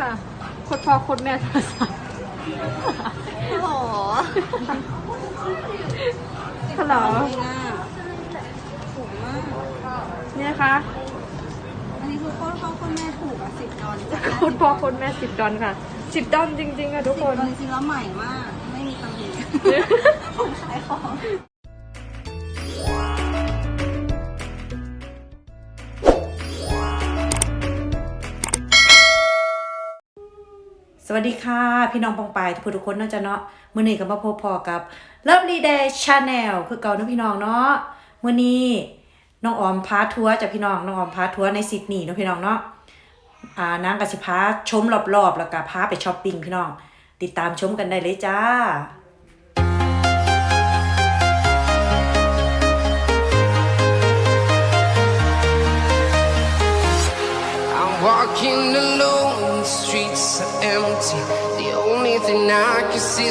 ค่ะโคตรพ่อโคตรแม่โทรศัพท์โอ้โหฮัลโหลนี่นะถูกมากเนี่ยค่ะอันนี้คือโคตรพ่อโคตรแม่ถูกอะสิบดอลจ้ะโคตรพ่อโคตรแม่สิบดอนค่ะสิบดอนจริงๆค่ะทุกสิคบนดอลจริงๆแล้วใหม่มาก ไม่มีตำหนิคนขายของ สวัสดีค่ะ พี่น้องปองปายทุกคนทุกคนเนาะจ๊ะเนาะมื่อนี้ก็มาพบพอกับ Lovely Day Channel คือเก่าเนาะพี่น้องเนาะมื่อนี้น้องออมพาทัวร์จากพี่น้องน้องออมพาทัวร์ในซิดนีย์เนาะพี่น้องเนาะอ่านางก็สิพาชมรอบๆแล้วก็พาไปช้อปปิ้งพี่น้อง ติดตามชมกันได้เลยจ้า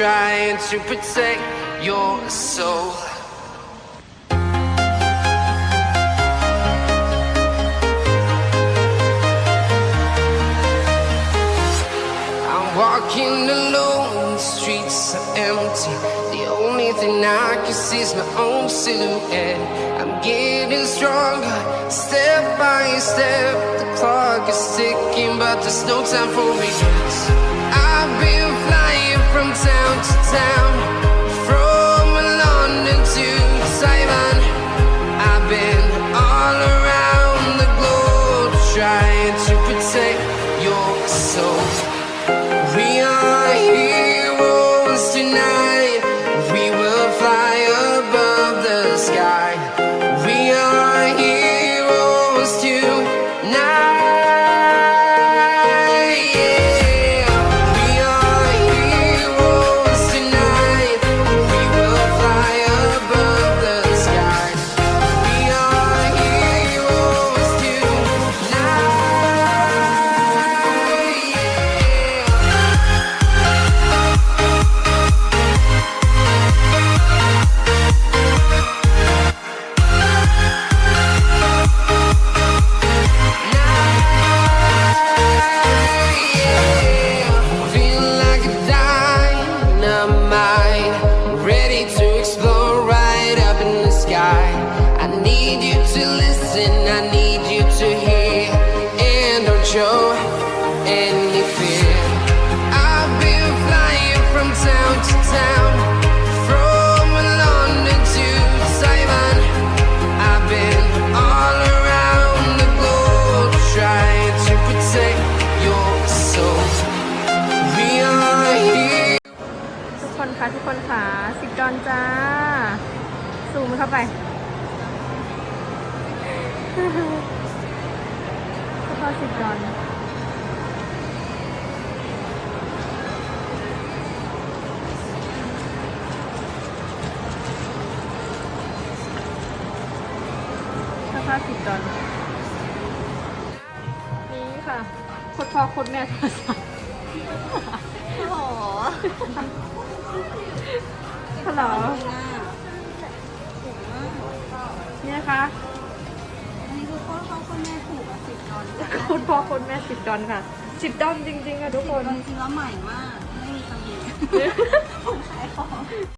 trying to protect your soul. I'm walking alone, the streets are empty. The only thing I can see is my own silhouette. I'm getting stronger, step by step. The clock is ticking, but there's no time for regrets town. คนคะทุกคนคะสิบดอนจ้า ซูมเข้าไปพอสิบดอน ถ้าพาสิบดอนนี่ค่ะโคตรพ่อโคตรแม่โทรศัพท์โอ้โหฮัลโหลถูกมากนี่นะคะ อันนี้คือโคตรพ่อโคตรแม่ถูกอะสิบดอลโคตรพ่อโคตรแม่สิบดอนค่ะสิบดอนจริงๆค่ะทุกคนจริงๆแล้วใหม่มาก ไม่มีตำหนิขายของ